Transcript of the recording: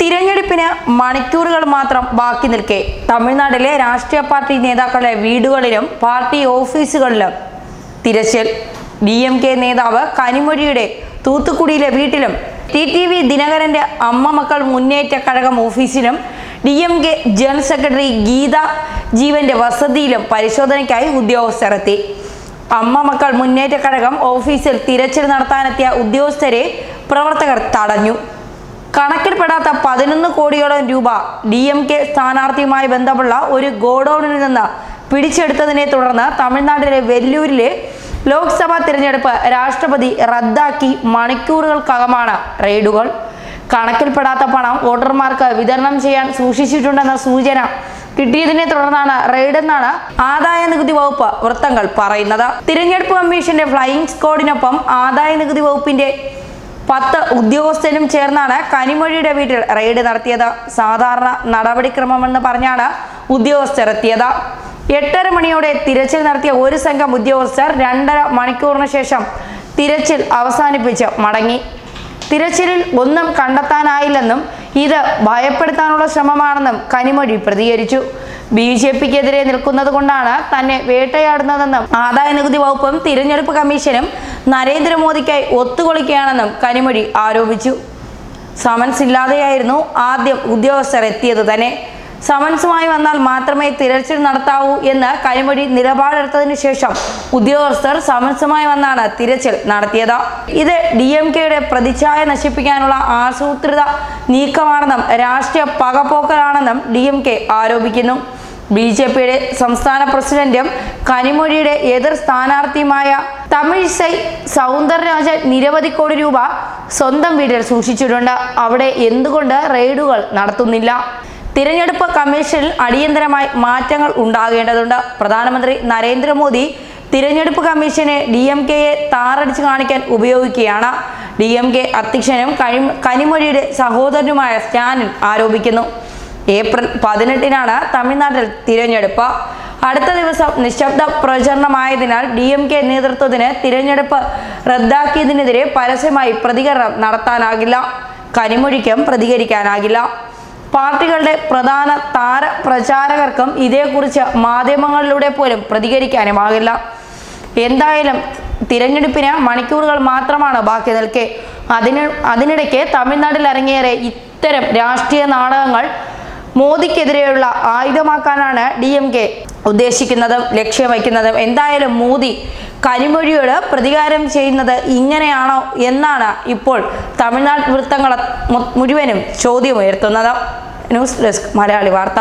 തിരഞ്ഞെടുപ്പിന് മണിക്കൂറുകൾ മാത്രം ബാക്കി നിൽക്കെ. തമിഴ്നാട്ടിലെ രാഷ്ട്രീയ പാർട്ടി നേതാക്കളുടെ വീടുകളിലും പാർട്ടി ഓഫീസുകളിലും തിരച്ചിൽ. ഡി എം കെ നേതാവ് കനിമൊഴിയുടെ തൂത്തുക്കുടിയിലെ വീട്ടിലും ടി ടി വി ദിനകരന്റെ അമ്മ മക്കൾ മുന്നേറ്റ കഴകം ഓഫീസിലും D M K general secretary Geetha ജീവന്റെ വസതിയിലും പരിശോധനയ്ക്കായി ഉദ്യോഗസ്ഥർ എത്തി അമ്മ മക്കൾ മുന്നേറ്റ കഴകം ഓഫീസിൽ തിരച്ചിൽ നടത്താനെത്തിയ ഉദ്യോഗസ്ഥരെ പ്രവർത്തകർ തടഞ്ഞു. കണക്കിൽപ്പെടാത്ത പതിനൊന്ന് കോടിയോളം രൂപ ഡി എം കെ സ്ഥാനാർത്ഥിയുമായി ബന്ധമുള്ള ഒരു ഗോഡൌണിൽ നിന്ന് പിടിച്ചെടുത്തതിനെ തുടർന്ന് തമിഴ്നാട്ടിലെ വെല്ലൂരിലെ ലോക്സഭാ തിരഞ്ഞെടുപ്പ് രാഷ്ട്രപതി റദ്ദാക്കി മണിക്കൂറുകൾക്കകമാണ് റെയ്ഡുകൾ. കണക്കിൽപ്പെടാത്ത പണം വോട്ടർമാർക്ക് വിതരണം ചെയ്യാൻ സൂക്ഷിച്ചിട്ടുണ്ടെന്ന സൂചന കിട്ടിയതിനെ തുടർന്നാണ് റെയ്ഡെന്നാണ് ആദായ നികുതി വകുപ്പ് വൃത്തങ്ങൾ പറയുന്നത്. തിരഞ്ഞെടുപ്പ് കമ്മീഷന്റെ ഫ്ലൈയിങ് സ്ക്വാഡിനൊപ്പം ആദായ നികുതി വകുപ്പിന്റെ പത്ത് ഉദ്യോഗസ്ഥരും ചേർന്നാണ് കനിമൊഴിയുടെ വീട്ടിൽ റെയ്ഡ് നടത്തിയത്. സാധാരണ നടപടിക്രമമെന്ന് പറഞ്ഞാണ് ഉദ്യോഗസ്ഥർ എത്തിയത് എട്ടര മണിയോടെ തിരച്ചിൽ നടത്തിയ ഒരു സംഘം ഉദ്യോഗസ്ഥർ രണ്ടര മണിക്കൂറിന് ശേഷം തിരച്ചിൽ അവസാനിപ്പിച്ച് മടങ്ങി. തിരച്ചിലിൽ ഒന്നും കണ്ടെത്താനായില്ലെന്നും ഇത് ഭയപ്പെടുത്താനുള്ള ശ്രമമാണെന്നും കനിമൊഴി പ്രതികരിച്ചു. ബി ജെ പിക്കെതിരെ നിൽക്കുന്നത് കൊണ്ടാണ് തന്നെ വേട്ടയാടുന്നതെന്നും ആദായ നികുതി വകുപ്പും തിരഞ്ഞെടുപ്പ് കമ്മീഷനും നരേന്ദ്രമോദിക്കായി ഒത്തുകൊളിക്കുകയാണെന്നും കനിമൊഴി ആരോപിച്ചു. സമൻസ് ഇല്ലാതെയായിരുന്നു ആദ്യം ഉദ്യോഗസ്ഥർ എത്തിയത് തന്നെ. സമൻസുമായി വന്നാൽ മാത്രമേ തിരച്ചിൽ നടത്താവൂ എന്ന് കനിമൊഴി നിലപാടെടുത്തതിനു ശേഷം ഉദ്യോഗസ്ഥർ സമൻസുമായി വന്നാണ് തിരച്ചിൽ നടത്തിയത്. ഇത് ഡി എം കെയുടെ പ്രതിച്ഛായ നശിപ്പിക്കാനുള്ള ആസൂത്രിത നീക്കമാണെന്നും രാഷ്ട്രീയ പകപോക്കലാണെന്നും ഡി ആരോപിക്കുന്നു. ബി ജെ പിയുടെ സംസ്ഥാന പ്രസിഡന്റും കനിമൊഴിയുടെ എതിർ സ്ഥാനാർത്ഥിയുമായ തമിഴ്സൈ സൗന്ദരരാജൻ നിരവധി കോടി രൂപ സ്വന്തം വീട്ടിൽ സൂക്ഷിച്ചിട്ടുണ്ട്. അവിടെ എന്തുകൊണ്ട് റെയ്ഡുകൾ നടത്തുന്നില്ല? തിരഞ്ഞെടുപ്പ് കമ്മീഷനിൽ അടിയന്തരമായി മാറ്റങ്ങൾ ഉണ്ടാകേണ്ടതുണ്ട്. പ്രധാനമന്ത്രി നരേന്ദ്രമോദി തിരഞ്ഞെടുപ്പ് കമ്മീഷനെ ഡി എം കെയെ താറടിച്ച് കാണിക്കാൻ ഉപയോഗിക്കുകയാണ്. ഡി എം കെ അധ്യക്ഷനും കനിമൊഴിയുടെ സഹോദരനുമായ സ്റ്റാലിൻ ആരോപിക്കുന്നു. ഏപ്രിൽ പതിനെട്ടിനാണ് തമിഴ്നാട്ടിൽ തിരഞ്ഞെടുപ്പ്. അടുത്ത ദിവസം നിശബ്ദ പ്രചരണമായതിനാൽ ഡി എം കെ നേതൃത്വത്തിന് തിരഞ്ഞെടുപ്പ് റദ്ദാക്കിയതിനെതിരെ പരസ്യമായി പ്രതികരണം നടത്താനാകില്ല. കനിമൊഴിക്കും പ്രതികരിക്കാനാകില്ല. പാർട്ടികളുടെ പ്രധാന താര പ്രചാരകർക്കും ഇതേക്കുറിച്ച് മാധ്യമങ്ങളിലൂടെ പോലും പ്രതികരിക്കാനുമാകില്ല. എന്തായാലും തിരഞ്ഞെടുപ്പിന് മണിക്കൂറുകൾ മാത്രമാണ് ബാക്കി നിൽക്കെ. അതിന് അതിനിടയ്ക്ക് തമിഴ്നാട്ടിൽ ഇറങ്ങിയേറെ ഇത്തരം രാഷ്ട്രീയ നാടകങ്ങൾ മോദിക്കെതിരെയുള്ള ആയുധമാക്കാനാണ് ഡി എം കെ ഉദ്ദേശിക്കുന്നതും ലക്ഷ്യം വയ്ക്കുന്നതും. എന്തായാലും മോദി കനിമൊഴിയോട് പ്രതികാരം ചെയ്യുന്നത് ഇങ്ങനെയാണോ എന്നാണ് ഇപ്പോൾ തമിഴ്നാട് വൃത്തങ്ങൾ മുഴുവനും ചോദ്യമുയർത്തുന്നത് ന്യൂസ് ഡെസ്ക് മലയാളി വാർത്ത.